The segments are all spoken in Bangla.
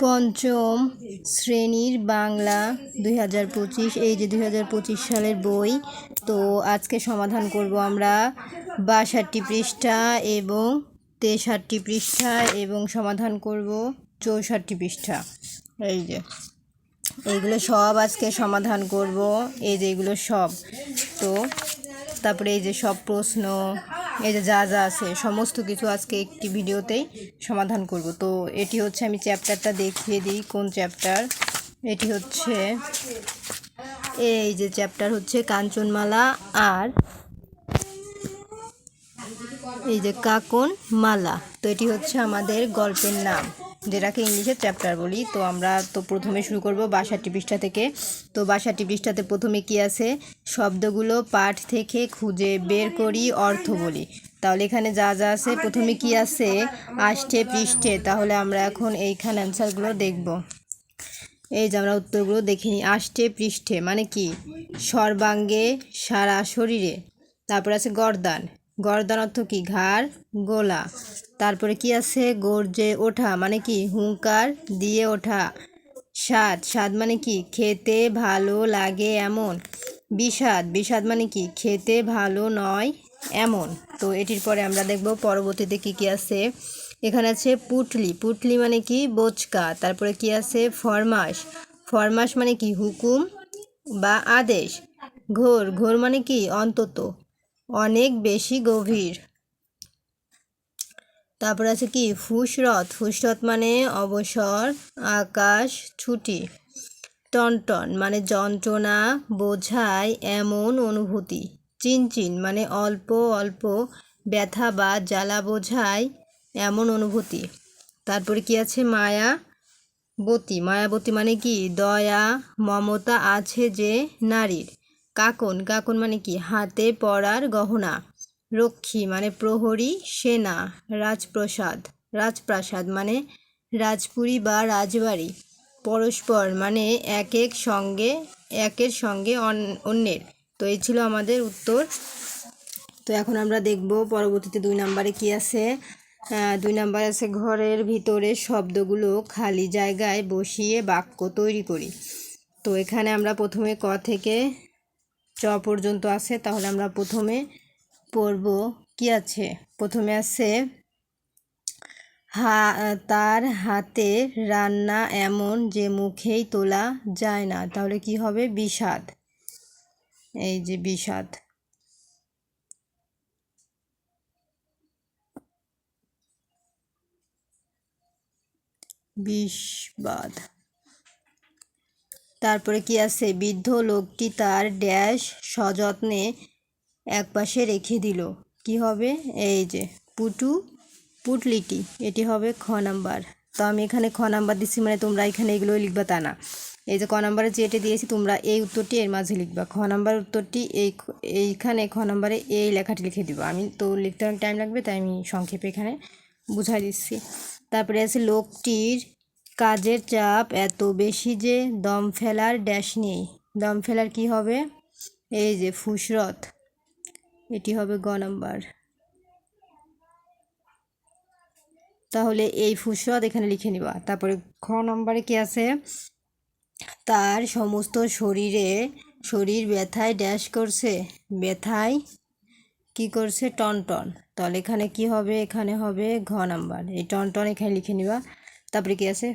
পঞ্চম শ্রেণির বাংলা দুই হাজার পঁচিশ, এই যে দুই হাজার পঁচিশ সালের বই। তো আজকে সমাধান করব আমরা বাষট্টি পৃষ্ঠা এবং তেষট্টি পৃষ্ঠা এবং সমাধান করব চৌষট্টি পৃষ্ঠা। এই যে, এইগুলো সব আজকে সমাধান করব। এই যে এগুলো সব। তো তারপরে এই যে সব প্রশ্ন, এই যে যা যা আছে, সমস্ত কিছু আজকে একটি ভিডিওতেই সমাধান করব। তো এটি হচ্ছে আমি চ্যাপ্টারটা দেখিয়ে দিই, কোন চ্যাপ্টার? এটি হচ্ছে এই যে চ্যাপ্টার হচ্ছে কাঞ্চনমালা আর এই যে কাকন মালা তো এটি হচ্ছে আমাদের গল্পের নাম। যেটাকে ইংলিশে চ্যাপ্টার বলি, তো আমরা তো প্রথমে শুরু করব বাষট্টি পৃষ্ঠা থেকে। তো বাষট্টি পৃষ্ঠাতে প্রথমে কি আছে? শব্দগুলো পাঠ থেকে খুঁজে বের করি অর্থ বলি। তাহলে এখানে যা যা আছে, প্রথমে কি আছে? আষ্টে পৃষ্ঠে। তাহলে আমরা এখন এইখানে অ্যান্সারগুলো দেখব। এই যে আমরা উত্তরগুলো দেখে নিই। আষ্টে পৃষ্ঠে। মানে কি? সর্বাঙ্গে সারা শরীরে। তারপর আছে গর্দান। গর্দান অর্থ কি? ঘাড় গোলা। তারপরে কি আছে? গর্জে ওঠা মানে কি? হুঙ্কার দিয়ে ওঠা। স্বাদ। স্বাদ মানে কি? খেতে ভালো লাগে এমন। বিষাদ। বিষাদ মানে কি? খেতে ভালো নয় এমন। তো এটির পরে আমরা দেখব পরবর্তীতে কি কি আছে। এখানে আছে পুটলি। পুটলি মানে কি? বোচকা। তারপরে কি আছে? ফরমাস ফরমাস মানে কি? হুকুম বা আদেশ। ঘোর। ঘোর মানে কি? অন্তত। অনেক বেশি গভীর। তারপর আছে কি? ফুসরত ফুসরত মানে অবসর, আকাশ, ছুটি। টনটন মানে যন্ত্রণা বোঝায় এমন অনুভূতি। চিনচিন মানে অল্প অল্প ব্যথা বা জ্বালা বোঝায় এমন অনুভূতি। তারপরে কি আছে? মায়া, বতী। মায়াবতী মানে কি? দয়া, মমতা আছে যে নারীর। কাকন কাকন মানে কি? হাতে পরার গহনা। রক্ষী মানে প্রহরী, সেনা, রাজপ্রসাদ। রাজপ্রাসাদ মানে রাজপুরী বা রাজবাড়ি। পরস্পর মানে এক এক সঙ্গে, একের সঙ্গে অন্যের। তো এই ছিল আমাদের উত্তর। তো এখন আমরা দেখব পরবর্তীতে দুই নম্বরে কি আছে। দুই নম্বর আছে, ঘরের ভিতরে শব্দগুলো খালি জায়গায় বসিয়ে বাক্য তৈরি করি। তো এখানে আমরা প্রথমে ক থেকে চ পর্যন্ত আছে, তাহলে আমরা প্রথমে পড়ব কি আছে। প্রথমে আছে, হা, তার হাতে রান্না এমন যে মুখেই তোলা যায় না। তাহলে কি হবে? বিষাদ। এই যে বিষাদ। বিষবাদ। তারপরে কি আছে? বৃদ্ধ লোকটি তার ড্যাশ সযত্নে একপাশে রেখে দিল। কি হবে? এই যে, পুটু, পুটলিটি, এটি হবে খ নাম্বার। তো আমি এখানে খ নাম্বার দিচ্ছি মানে তোমরা এখানে এগুলো লিখবা তা না। এই যে ক নাম্বারে যেটি দিয়েছি, তোমরা এই উত্তরটি এর মাঝে লিখবা। খ নাম্বার উত্তরটি এই এইখানে খ নাম্বারে এই লেখাটি লিখে দিব। আমি তো লিখতে অনেক টাইম লাগবে, তাই আমি সংক্ষেপে এখানে বুঝাই দিচ্ছি। তারপরে আছে লোকটির কাজের চাপ এত বেশি যে দম ফেলার ড্যাশ নেই। দম ফেলার কি হবে? এই যে ফুসরত, এটি হবে গ নাম্বার। তাহলে এই ফুসরত এখানে লিখে নিবা। তারপরে খ নম্বরে কি আছে? তার সমস্ত শরীরে, শরীর ব্যথায় ড্যাশ করছে। ব্যথায় কি করছে? টনটন। তাহলে এখানে কি হবে? এখানে হবে ঘ নাম্বার। এই টনটন এখানে লিখে নিবা। তারপরে কি আছে?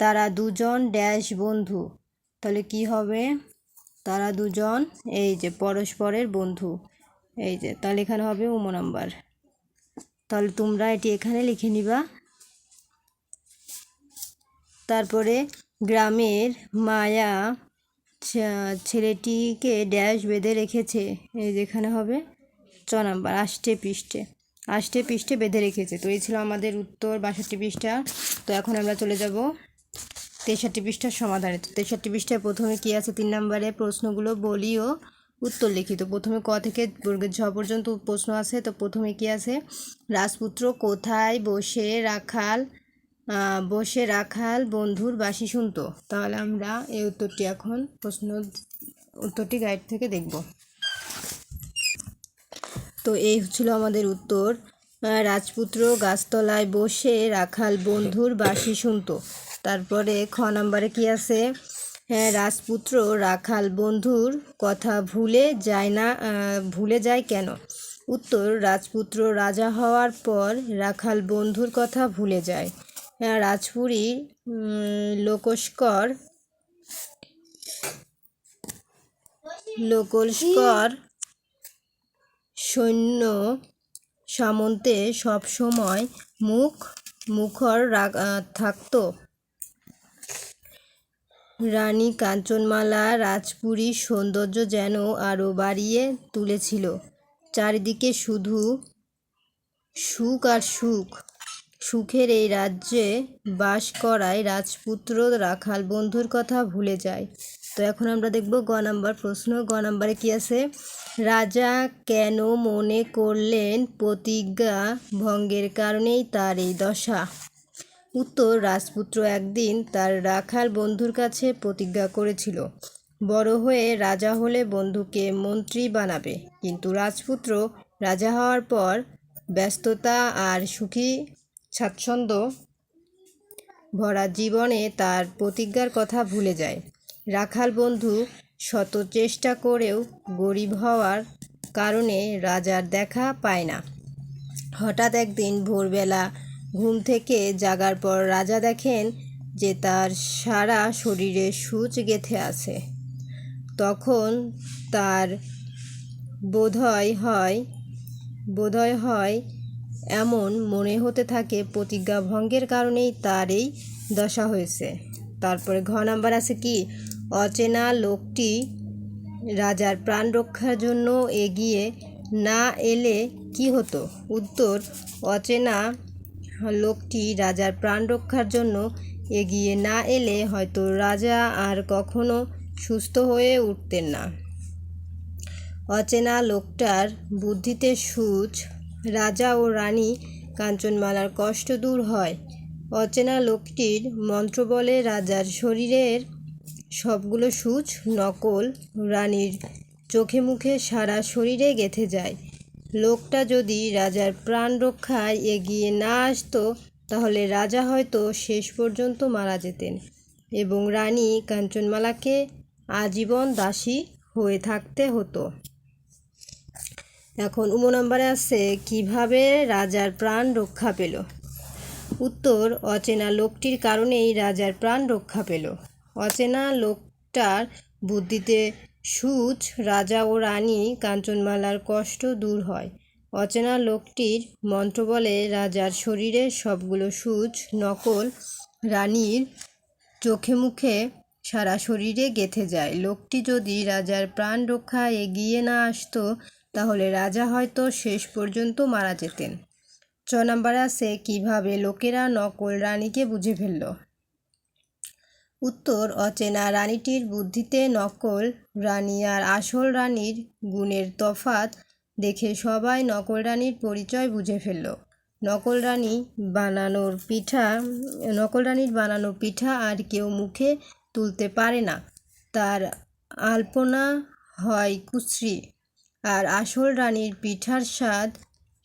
তারা দুজন ড্যাশ বন্ধু। তাহলে কি হবে? তারা দুজন, এই যে পরস্পরের বন্ধু। এই যে, তাহলে এখানে হবে উম নাম্বার। তাহলে তোমরা এটি এখানে লিখে নিবা। তারপরে গ্রামের মায়া ছেলেটিকে ড্যাশ বেঁধে রেখেছে। এই যেখানে হবে চ নাম্বার আষ্টে পৃষ্ঠে। আষ্টে পৃষ্ঠে বেঁধে রেখেছে। তো এই ছিল আমাদের উত্তর বাষট্টি পৃষ্ঠা। তো এখন আমরা চলে যাব তেষট্টি পৃষ্ঠার সমাধানে। তো তেষট্টি পৃষ্ঠায় প্রথমে কি আছে? তিন নম্বরে প্রশ্নগুলো বলি ও উত্তর লিখিত প্রথমে ক থেকে বর্গের ঝ পর্যন্ত প্রশ্ন আছে। তো প্রথমে কি আছে? রাজপুত্র কোথায় বসে রাখাল বসে রাখাল বন্ধুর বাসি শুনতো? তাহলে আমরা এই উত্তরটি এখন প্রশ্ন উত্তরটি গাইড থেকে দেখব। তো এই ছিল আমাদের উত্তর। রাজপুত্র গাছতলায় বসে রাখাল বন্ধুর বাঁশি শুনতো। তারপরে খ নাম্বারে কি আছে? হ্যাঁ রাজপুত্র রাখাল বন্ধুর কথা ভুলে যায় না ভুলে যায় কেন? উত্তর, রাজপুত্র রাজা হওয়ার পর রাখাল বন্ধুর কথা ভুলে যায়। হ্যাঁ রাজপুরী লোকস্কর লোকস্কর সৈন্য সামন্তে সব সময় মুখ, মুখর থাকতো। রানী কাঞ্চনমালা রাজপুরীর সৌন্দর্য যেন আরও বাড়িয়ে তুলেছিল। চারিদিকে শুধু সুখ আর সুখ। সুখের এই রাজ্যে বাস করায় রাজপুত্র রাখাল বন্ধুর কথা ভুলে যায়। তো এখন আমরা দেখব গ নাম্বার প্রশ্ন। গ নাম্বারে কি আছে? রাজা কেন মনে করলেন প্রতিজ্ঞা ভঙ্গের কারণেই তার এই দশা? উত্তর, রাজপুত্র একদিন তার রাখাল বন্ধুর কাছে প্রতিজ্ঞা করেছিল, বড় হয়ে রাজা হলে বন্ধুকে মন্ত্রী বানাবে। কিন্তু রাজপুত্র রাজা হওয়ার পর ব্যস্ততা আর সুখী স্বাচ্ছন্দ্য ভরা জীবনে তার প্রতিজ্ঞার কথা ভুলে যায়। রাখাল বন্ধু শত চেষ্টা করেও গরিব হওয়ার কারণে রাজার দেখা পায় না। হঠাৎ একদিন ভোরবেলা ঘুম থেকে জাগার পর রাজা দেখেন যে তার সারা শরীরে সূচ গেথে আছে। তখন তার বোধয় হয় বোধয় হয় এমন মনে হতে থাকে প্রতিজ্ঞা ভঙ্গের কারণেই তার এই দশা হয়েছে। তারপরে ঘ নাম্বার আছে কি? অচেনা লোকটি রাজার প্রাণ রক্ষার জন্য এগিয়ে না এলে কি হতো? উত্তর, অচেনা লোকটি রাজার প্রাণ রক্ষার জন্য এগিয়ে না এলে হয়তো রাজা আর কখনো সুস্থ হয়ে উঠতেন না। অচেনা লোকটার বুদ্ধিতে সুচ, রাজা ও রানী কাঞ্চনমালার কষ্ট দূর হয়। অচেনা লোকটির মন্ত্রবলে রাজার শরীরের সবগুলো সূচ, নকল, রানীর চোখে মুখে সারা শরীরে গেঁথে যায়। লোকটা যদি রাজার প্রাণ রক্ষায় এগিয়ে না আসতো, তাহলে রাজা হয়তো শেষ পর্যন্ত মারা যেতেন এবং রানী কাঞ্চনমালাকে আজীবন দাসী হয়ে থাকতে হতো। এখন উম নম্বরে আছে, কীভাবে রাজার প্রাণ রক্ষা পেল? উত্তর, অচেনা লোকটির কারণেই রাজার প্রাণ রক্ষা পেল। অচেনা লোকটার বুদ্ধিতে সুচ, রাজা ও রানী কাঞ্চনমালার কষ্ট দূর হয়। অচেনা লোকটির মন্ত্রবলে রাজার শরীরে সবগুলো সুচ, নকল রানীর চোখে মুখে সারা শরীরে গেঁথে যায়। লোকটি যদি রাজার প্রাণ রক্ষা এগিয়ে না আসতো, তাহলে রাজা হয়তো শেষ পর্যন্ত মারা যেতেন। ছ নম্বরে আছে কীভাবে লোকেরা নকল রানীকে বুঝে ফেলল। উত্তর, অচেনা রানীটির বুদ্ধিতে নকল রানী আর আসল রানীর গুণের তফাত দেখে সবাই নকল রানীর পরিচয় বুঝে ফেলল। নকল রানী বানানোর পিঠা, নকল রানীর বানানো পিঠা আর কেউ মুখে তুলতে পারে না। তার আলপনা হয় কুশ্রী আর আসল রানীর পিঠার স্বাদ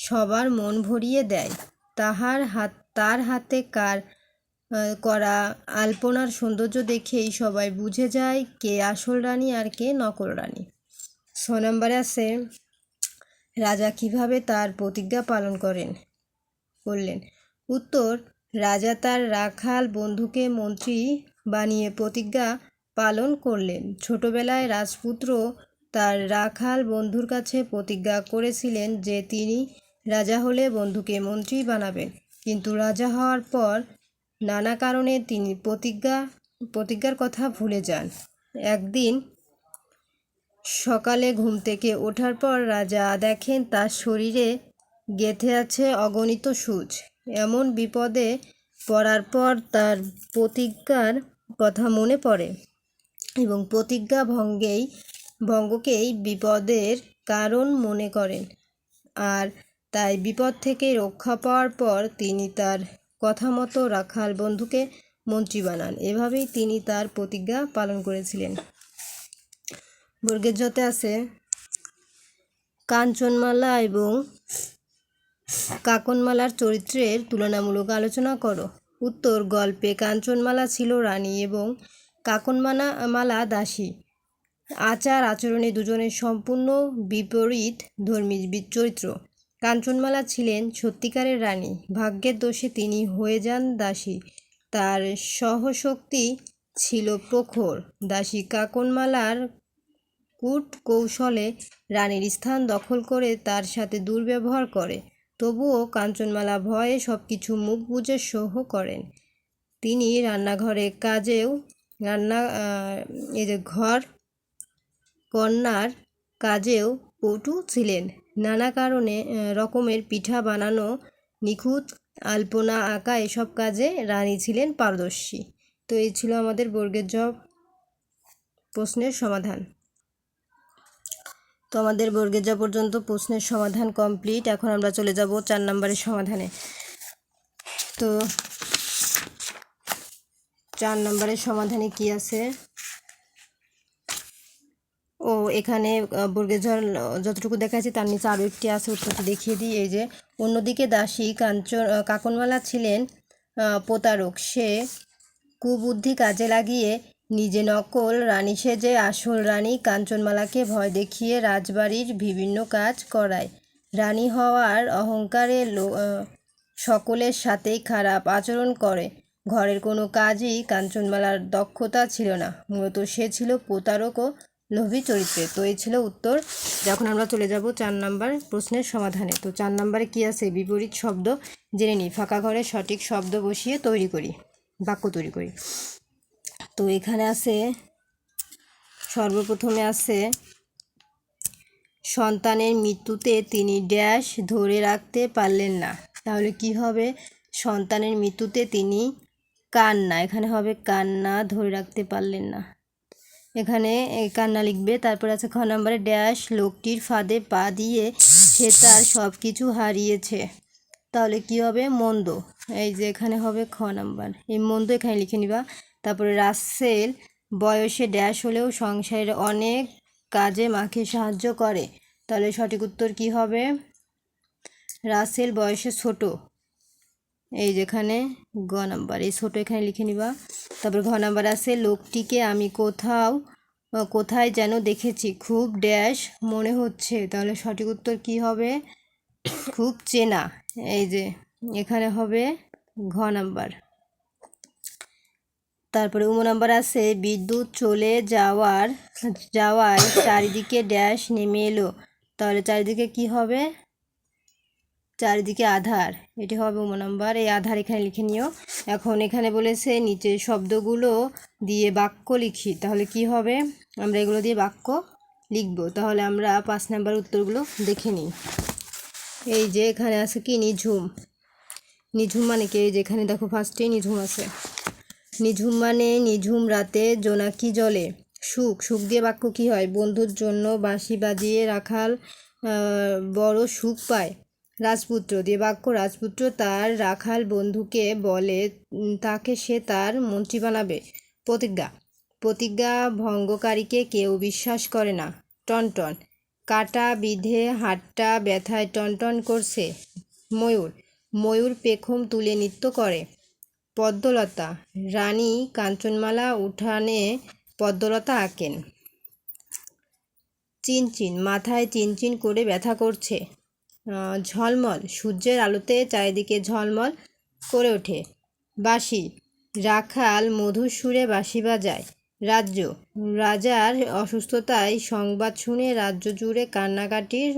সবার মন ভরিয়ে দেয়। তাহার হাত, তার হাতে কার করা আলপনার সৌন্দর্য দেখেই সবাই বুঝে যায় কে আসল রানী আর কে নকল রানী। ছ নম্বরে আছে, রাজা কীভাবে তার প্রতিজ্ঞা পালন করেন, করলেন। উত্তর, রাজা তার রাখাল বন্ধুকে মন্ত্রী বানিয়ে প্রতিজ্ঞা পালন করলেন। ছোটবেলায় রাজপুত্র তার রাখাল বন্ধুর কাছে প্রতিজ্ঞা করেছিলেন যে তিনি রাজা হলে বন্ধুকে মন্ত্রী বানাবেন। কিন্তু রাজা হওয়ার পর নানা কারণে তিনি প্রতিজ্ঞা, প্রতিজ্ঞার কথা ভুলে যান। একদিন সকালে ঘুম থেকে ওঠার পর রাজা দেখেন তার শরীরে গেঁথে আছে অগণিত সূচ। এমন বিপদে পড়ার পর তার প্রতিজ্ঞার কথা মনে পড়ে এবং প্রতিজ্ঞা ভঙ্গেই, ভঙ্গকেই বিপদের কারণ মনে করেন। আর তাই বিপদ থেকে রক্ষা পাওয়ার পর তিনি তার কথা মতো রাখাল বন্ধুকে মন্ত্রী বানান। এভাবেই তিনি তার প্রতিজ্ঞা পালন করেছিলেন। বর্গের যতে আছে কাঞ্চনমালা এবং কাকনমালার চরিত্রের তুলনামূলক আলোচনা করো। উত্তর, গল্পে কাঞ্চনমালা ছিল রানী এবং কাকনমালা মালা দাসী। আচার আচরণে দুজনের সম্পূর্ণ বিপরীত ধর্মী চরিত্র। কাঞ্চনমালা ছিলেন সত্যিকারের রানী। ভাগ্যের দোষে তিনি হয়ে যান দাসী। তার সহশক্তি ছিল প্রখর। দাসী কাকনমালার কূট কৌশলে রানীর স্থান দখল করে তার সাথে দুর্ব্যবহার করে। তবুও কাঞ্চনমালা ভয়ে সব কিছু মুখ বুজে সহ করেন। তিনি রান্নাঘরে কাজেও রান্না যে ঘর কন্যার কাজেও পটু ছিলেন। নানা কারণে রকমের পিঠা বানানো, নিখুঁত আলপনা আঁকা এসব কাজে রানী ছিলেন পারদর্শী। তো এই ছিল আমাদের বর্গের জব প্রশ্নের সমাধান। তো আমাদের বর্গের যা পর্যন্ত প্রশ্নের সমাধান কমপ্লিট। এখন আমরা চলে যাব চার নম্বরের সমাধানে। তো চার নম্বরের সমাধানে কি আছে? ও এখানে জল যতটুকু দেখাচ্ছি তার নিচে আরও একটি আছে, উত্তরটি দেখিয়ে দিই। এই যে, অন্যদিকে দাসী কাঞ্চন কাকনমালা ছিলেন প্রতারক। সে কুবুদ্ধি কাজে লাগিয়ে নিজে নকল রানী সেজে আসল রানী কাঞ্চনমালাকে ভয় দেখিয়ে রাজবাড়ির বিভিন্ন কাজ করায়। রানী হওয়ার অহংকারে সকলের সাথেই খারাপ আচরণ করে। ঘরের কোনো কাজই কাঞ্চনমালার দক্ষতা ছিল না। মূলত সে ছিল প্রতারক ও লোভী চরিত্রে। তো এই ছিল উত্তর। যখন আমরা চলে যাব চার নাম্বার প্রশ্নের সমাধানে, তো চার নাম্বারে কি আছে? বিপরীত শব্দ জেনে নিই। ফাঁকা ঘরে সঠিক শব্দ বসিয়ে তৈরি করি, বাক্য তৈরি করি। তো এখানে আছে, সর্বপ্রথমে আছে, সন্তানের মৃত্যুতে তিনি ড্যাশ ধরে রাখতে পারলেন না। তাহলে কি হবে? সন্তানের মৃত্যুতে তিনি কান্না, এখানে হবে কান্না ধরে রাখতে পারলেন না। এখানে কান্না লিখবে। তারপর আছে খ নম্বরে, ড্যাশ লোকটির ফাঁদে পা দিয়ে সে তার সব কিছু হারিয়েছে। তাহলে কি হবে? মন্দ। এই যে এখানে হবে খ নাম্বার। এই মন্দ এখানে লিখে নিবা। তারপরে, রাসেল বয়সে ড্যাশ হলেও সংসারের অনেক কাজে মাকে সাহায্য করে। তাহলে সঠিক উত্তর কি হবে? রাসেল বয়সে ছোট। এই যেখানে গ নাম্বার, এই ছোটো এখানে লিখে নিবা। তারপর ঘ নাম্বার আছে, লোকটিকে আমি কোথাও কোথায় যেন দেখেছি, খুব ড্যাশ মনে হচ্ছে। তাহলে সঠিক উত্তর কি হবে? খুব চেনা। এই যে এখানে হবে ঘ নাম্বার। তারপরে উম নাম্বার আছে, বিদ্যুৎ চলে যাওয়ার, যাওয়ায় চারিদিকে ড্যাশ নেমে এলো। তাহলে চারিদিকে কি হবে? চারিদিকে আধার। এটি হবে উম নাম্বার। এই আধার এখানে লিখে নিও। এখন এখানে বলেছে নিচে শব্দগুলো দিয়ে বাক্য লিখি। তাহলে কি হবে? আমরা এগুলো দিয়ে বাক্য লিখব। তাহলে আমরা পাঁচ নাম্বার উত্তরগুলো দেখে নিই। এই যে এখানে আছে কি? নিঝুম। নিঝুম মানে কি? এই যে এখানে দেখো ফার্স্টেই নিঝুম আছে। নিঝুম মানে নিঝুম রাতে জোনাকি জলে। সুখ। সুখ দিয়ে বাক্য কি হয়? বন্ধুর জন্য বাঁশি বাজিয়ে রাখাল বড় সুখ পায়। রাজপুত্র, দেবাক্য রাজপুত্র তার রাখাল বন্ধুকে বলে তাকে সে তার মন্ত্রী বানাবে। প্রতিজ্ঞা। প্রতিজ্ঞা ভঙ্গকারীকে কেউ বিশ্বাস করে না। টনটন কাটা বিধে হাটটা ব্যথায় টনটন করছে ময়ূর। ময়ূর পেখম তুলে নৃত্য করে। পদ্মলতা। রানী কাঞ্চনমালা উঠানে পদ্মলতা আঁকেন। চিনচিন। মাথায় চিনচিন করে ব্যথা করছে। ঝলমল, সূর্যের আলোতে চারিদিকে ঝলমল করে ওঠে। বাঁশি, রাখাল মধুর সুরে বাঁশি বাজায়। রাজ্য, রাজার অসুস্থতায় সংবাদ শুনে রাজ্য জুড়ে কান্নাকাটির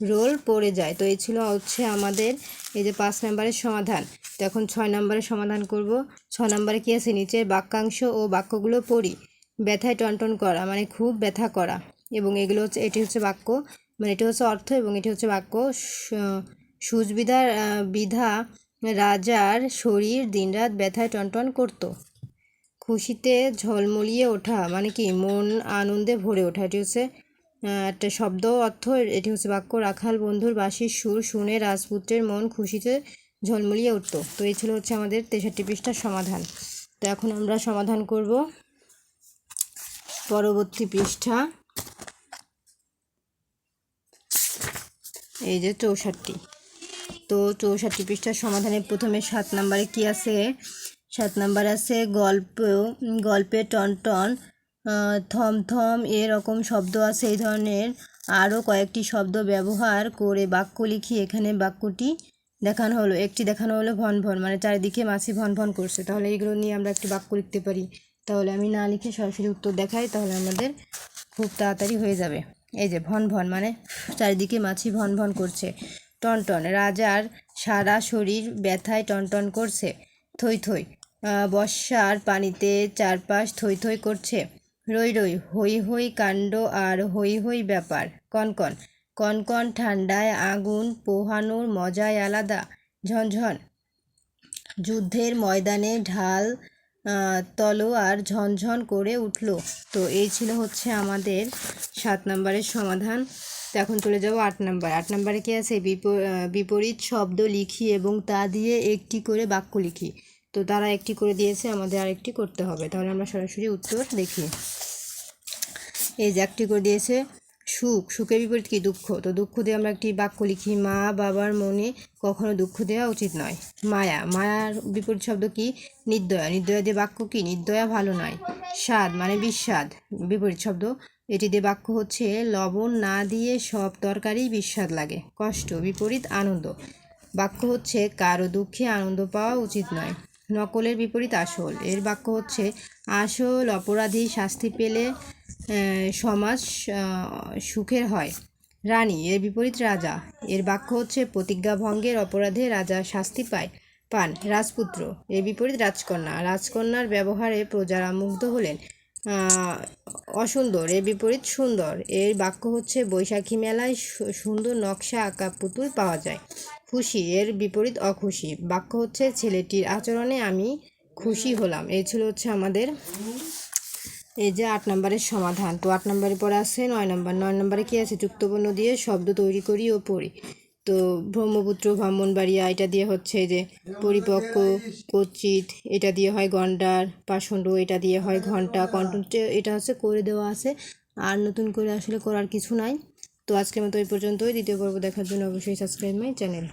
রোল পড়ে যায়। তো এই ছিল হচ্ছে আমাদের এই যে পাঁচ নম্বরের সমাধান। তো এখন ছয় নম্বরের সমাধান করব। ছয় নম্বরে কী আছে? নিচের বাক্যাংশ ও বাক্যগুলো পড়ি। ব্যথায় টনটন করা মানে খুব ব্যথা করা। এবং এগুলো হচ্ছে, এটি হচ্ছে বাক্য। মানে এটি হচ্ছে অর্থ এবং এটি হচ্ছে বাক্য। সু- সুচবিধার বিধা রাজার শরীর দিনরাত ব্যথায় টনটন করত। খুশিতে ঝলমলিয়ে ওঠা মানে কি? মন আনন্দে ভরে ওঠা। এটি হচ্ছে একটা শব্দ অর্থ। এটি হচ্ছে বাক্য। রাখাল বন্ধুর বাঁশির সুর শুনে রাজপুত্রের মন খুশিতে ঝলমলিয়ে উঠত। তো এই ছিল হচ্ছে আমাদের তেষট্টি পৃষ্ঠার সমাধান। তো এখন আমরা সমাধান করব। পরবর্তী পৃষ্ঠা। এই যে চৌষট্টি। তো চৌষট্টি পৃষ্ঠার সমাধানে প্রথমে সাত নম্বরে কি আছে? সাত নাম্বার আছে গল্প, গল্পে টনটন থমথম এরকম শব্দ আছে এই ধরনের। আরও কয়েকটি শব্দ ব্যবহার করে বাক্য লিখি এখানে বাক্যটি দেখানো হলো। একটি দেখানো হলো ভন ভন মানে চারিদিকে মাছি ভন ভন করছে। তাহলে এগুলো নিয়ে আমরা একটি বাক্য লিখতে পারি। তাহলে আমি না লিখে সরাসরি উত্তর দেখাই, তাহলে আমাদের খুব তাড়াতাড়ি হয়ে যাবে। এই যে ভন ভন মানে চারিদিকে মাছি ভন ভন করছে। টনটন রাজার সারা শরীর ব্যথায় টনটন করছে, থই থই। বর্ষার পানিতে চারপাশ থই থই করছে। রই রই হই হই কাণ্ড আর হই হই ব্যাপার। কনকন কনকন ঠান্ডায় আগুন পোহানোর মজাই আলাদা। ঝনঝন যুদ্ধের ময়দানে ঢাল তলোয়ার ঝনঝন করে উঠল। তো এই ছিল হচ্ছে আমাদের সাত নম্বরের সমাধান। তো এখন চলে যাব আট নম্বর। আট নম্বরে কি আছে? বিপ- বিপরীত শব্দ লিখি এবং তা দিয়ে একটি করে বাক্য লিখি। তো তারা একটি করে দিয়েছে, আমাদের আরেকটি করতে হবে। তাহলে আমরা সরাসরি উত্তর দেখি। এই যে একটি করে দিয়েছে সুখ, সুখের বিপরীত কি? দুঃখ। তো দুঃখ দিয়ে আমরা একটি বাক্য লিখি, মা বাবার মনে কখনো দুঃখ দেওয়া উচিত নয়। মায়া। মায়ার বিপরীত শব্দ কি? নির্দয়া। নির্দয়া দিয়ে বাক্য কি? নির্দয়া ভালো নয়। স্বাদ মানে বিস্বাদ। বিপরীত শব্দ। এটি দিয়ে বাক্য হচ্ছে, লবণ না দিয়ে সব তরকারি বিস্বাদ লাগে। কষ্ট, বিপরীত আনন্দ। বাক্য হচ্ছে, কারও দুঃখে আনন্দ পাওয়া উচিত নয়। নকলের বিপরীত আসল। এর বাক্য হচ্ছে, আসল অপরাধী শাস্তি পেলে সমাজ সুখের হয়। রানী, এর বিপরীত রাজা। এর বাক্য হচ্ছে, প্রতিজ্ঞা ভঙ্গের অপরাধে রাজা শাস্তি পায়। পান, রাজপুত্র। এর বিপরীত রাজকন্যা। রাজকন্যার ব্যবহারে প্রজারা মুগ্ধ হলেন। অসুন্দর। এর বিপরীত সুন্দর। এর বাক্য হচ্ছে, বৈশাখী মেলায় সুন্দর নকশা আঁকা পুতুল পাওয়া যায়। খুশি, এর বিপরীত অখুশি। বাক্য হচ্ছে, ছেলেটির আচরণে আমি খুশি হলাম। এই ছিল হচ্ছে আমাদের এই যে আট নম্বরের সমাধান। তো আট নম্বরে পরে আছে, নয় নম্বর। নয় নম্বরে কি আছে? যুক্তবর্ণ দিয়ে শব্দ তৈরি করি ও পড়ি। তো ব্রহ্মপুত্র, ব্রাহ্মণবাড়িয়া, এটা দিয়ে হচ্ছে যে পরিপক্ক, কচিত, এটা দিয়ে হয় গন্ডার, পাষণ্ড, এটা দিয়ে হয় ঘণ্টা কন্ঠ এটা হচ্ছে করে দেওয়া আছে। আর নতুন করে আসলে করার কিছু নাই। তো আজকের মতো এই পর্যন্তই। দ্বিতীয় পর্ব দেখার জন্য অবশ্যই সাবস্ক্রাইব মাই চ্যানেল